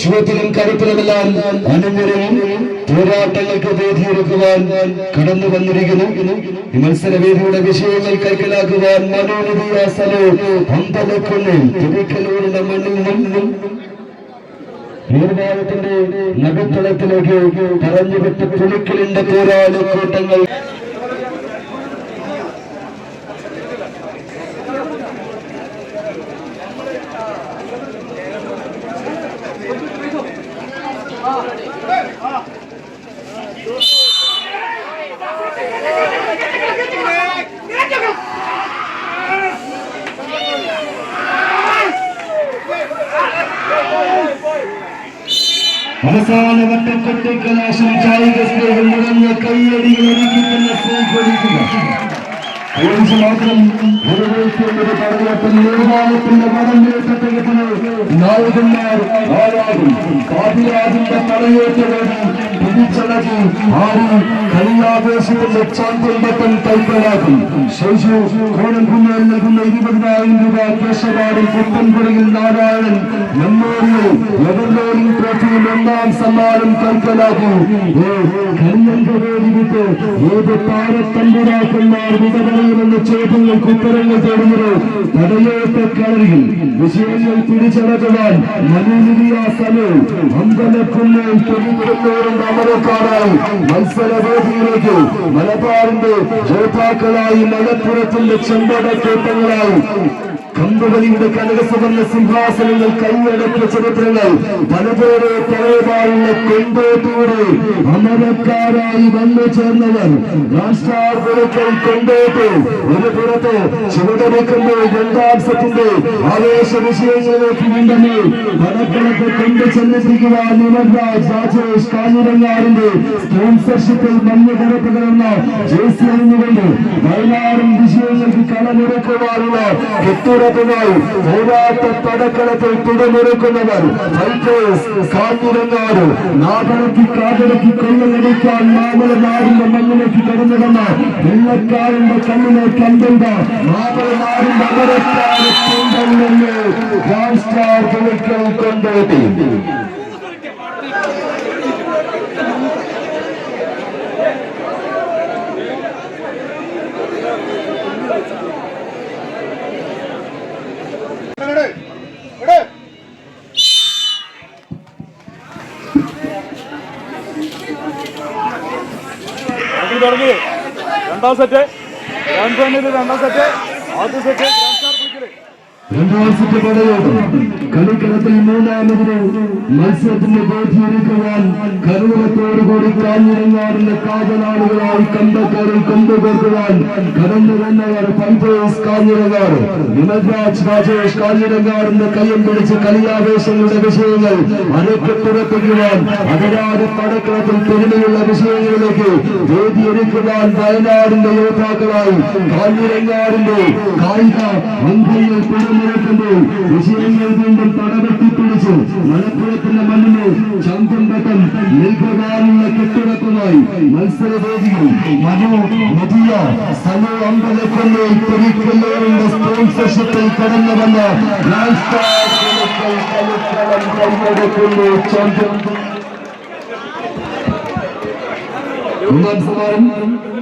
ചുവപ്പിലും കറുപ്പിലുമെല്ലാം അണിഞ്ഞിറങ്ങി പോരാട്ടങ്ങൾക്ക് വേദിയൊരുക്കുവാൻ കടന്നു വന്നിരിക്കുന്നു. ഈ മത്സരവേദിയുടെ വിഷയങ്ങൾ കൈക്കലാക്കുവാൻ മനോനിധിയ സ്ഥലവും അമ്പലക്കുന്നിൽ തിരുക്കലൂരിന്റെ മണ്ണിൽ നിന്നും നിർമ്മാണത്തിന്റെ നടുത്തളത്തിലേക്ക് പറഞ്ഞുവിട്ട് പുലിക്കലിന്റെ പോരാളിക്കൂട്ടങ്ങൾ അവസാന വട്ടക്കൊട്ടി കലാശം കായിക സ്നേഹം നിറഞ്ഞ കൈയടികൾ ഒരുക്കിക്കുന്ന സ്നേഹിക്കുക അഞ്ച് മാത്രം നിറവേറ്റേണ്ടത് പറഞ്ഞപ്പോൾ നിർമ്മാണത്തിന്റെ പടമേറ്റത്തിന് നായകന്മാർ ആരാകും കാതിരാജിന്റെ പടയേറ്റവേദി പിടിച്ചടക്കി ആരും കളിയാവേശത്തിന്റെ ചാമ്പ്യൻ ബട്ടൺ കൈക്കലാക്കും. ശേഷു കോണൻകുന്നേൽ നൽകുന്ന ഇരുപതിനായിരം രൂപ കേശവാടും Puthanpurayil Narayanan memorial ever rolling ട്രോഫിയും ഒന്നാം സമ്മാനം കൈക്കലാക്കും. കളിയങ്കവേദി വിട്ട് ഏത് താരത്തമ്പുരാക്കന്മാർ വിട പറയുമെന്ന ചോദ്യങ്ങൾക്ക് ഉത്തരങ്ങൾ തേടുന്നത് പടയോട്ട കളരിയിൽ. വിഷയങ്ങൾ പിടിച്ചടക്കുവാൻ മനോനിധിയ സമയം അമ്പലക്കുന്നേൽ തൊഴിൽക്കുന്നവരും അമരക്കാരായി മത്സരവേദിയിലേക്ക് മലബാറിന്റെ ജോതാക്കളായി മലപ്പുറത്തിന്റെ ചെമ്പടത്തോട്ടങ്ങളായി കമ്പുകളിയുടെ കനകസവർണ സിംഹാസനങ്ങൾ കൈയടക്കിയ ചരിത്രങ്ങൾ പലപോലെ പഴയപാടുള്ള കൊണ്ടോട്ടിയുടെ അമരക്കാരായി വന്നു ചേർന്നവർ കൊണ്ടോട്ട്. ഒരു പുറത്ത് ചുവടവെക്കുമ്പോൾ രണ്ടാം സെറ്റിന്റെ ആവേശ വിഷയങ്ങളിലേക്ക് വീണ്ടും പടക്കളത്ത് കൊണ്ടു ചെന്നെത്തിക്കുക നിമൻരാജ് രാജേഷ് കാഞ്ഞിരങ്ങാടിന്റെ സ്പോൺസർഷിപ്പിൽ മഞ്ഞ കറുപ്പ് കലർന്ന ജേഴ്സി അണിഞ്ഞുകൊണ്ട് വയനാടും വിഷയങ്ങൾക്ക് കളമൊരുക്കുവാനുള്ള കെട്ടുറപ്പുമായി പോരാട്ട പടക്കളത്തിൽ തുടമൊരുക്കുന്നവർ കാഞ്ഞിരങ്ങാട് നാടടക്കി കാതടക്കി കൊള്ളലടിക്കാൻ മാമല നാടിന്റെ മണ്ണിലേക്ക് കടന്നു വെള്ളക്കാരന്റെ കണ്ണിനെ കണ്ടുണ്ട മാമല നാടിന്റെ അമരക്കാരെ കൊണ്ടെന്ന് രാഷ്ട്ര കൊണ്ടോട്ടി. തുടങ്ങി. രണ്ടാം സെറ്റ് രണ്ടാം സെറ്റ് ആദ്യ സെറ്റ് പടയോട്ടം കളിക്കളത്തിൽ മൂന്നാമതിന് മത്സരത്തിന്റെ ബോധ്യൊരുക്കുവാൻ കരുണത്തോടുകൂടി കാഞ്ഞിരങ്ങാറിന്റെ കാതനാളുകളായി കമ്പക്കാരിൽ കൊണ്ടുപോകുവാൻ കടന്നു വന്നവർ പൈതേസ് കാഞ്ഞിരങ്ങാട് വിമൽരാജ് രാജേഷ് കാഞ്ഞിരങ്ങാടിന്റെ കയ്യം പിടിച്ച് കളിയാവേശങ്ങളുടെ വിഷയങ്ങൾ അരക്കെട്ടുറപ്പിക്കുവാൻ അതിരാട് പടക്കളത്തിൽ പെരുമയുള്ള വിഷയങ്ങളിലേക്ക് വേദിയൊരുക്കുവാൻ വയനാടിന്റെ യോദ്ധാക്കളായി കാഞ്ഞിരങ്ങാടിന്റെ കായിക മന്ത്രികൾ പിടിമുറക്കുമ്പോൾ വിഷയങ്ങൾ വീണ്ടും തടവെട്ടി പിടിച്ച് മലപ്പുറത്തിന്റെ മണ്ണിന് ചന്തംപട്ടം നൽകുവാനുള്ള കെട്ടുറപ്പുമായി മത്സരവേദിയിൽ മനോ മതിയ സനോ അമ്പലക്കൊന്നേ പെരിക്കല്ലോറിന്റെ സ്പോൺസർഷിപ്പിൽ കടന്നു വന്ന കൈയടക്കുന്നു ചാമ്പ്യൻ ഒന്നാം സമ്മാനം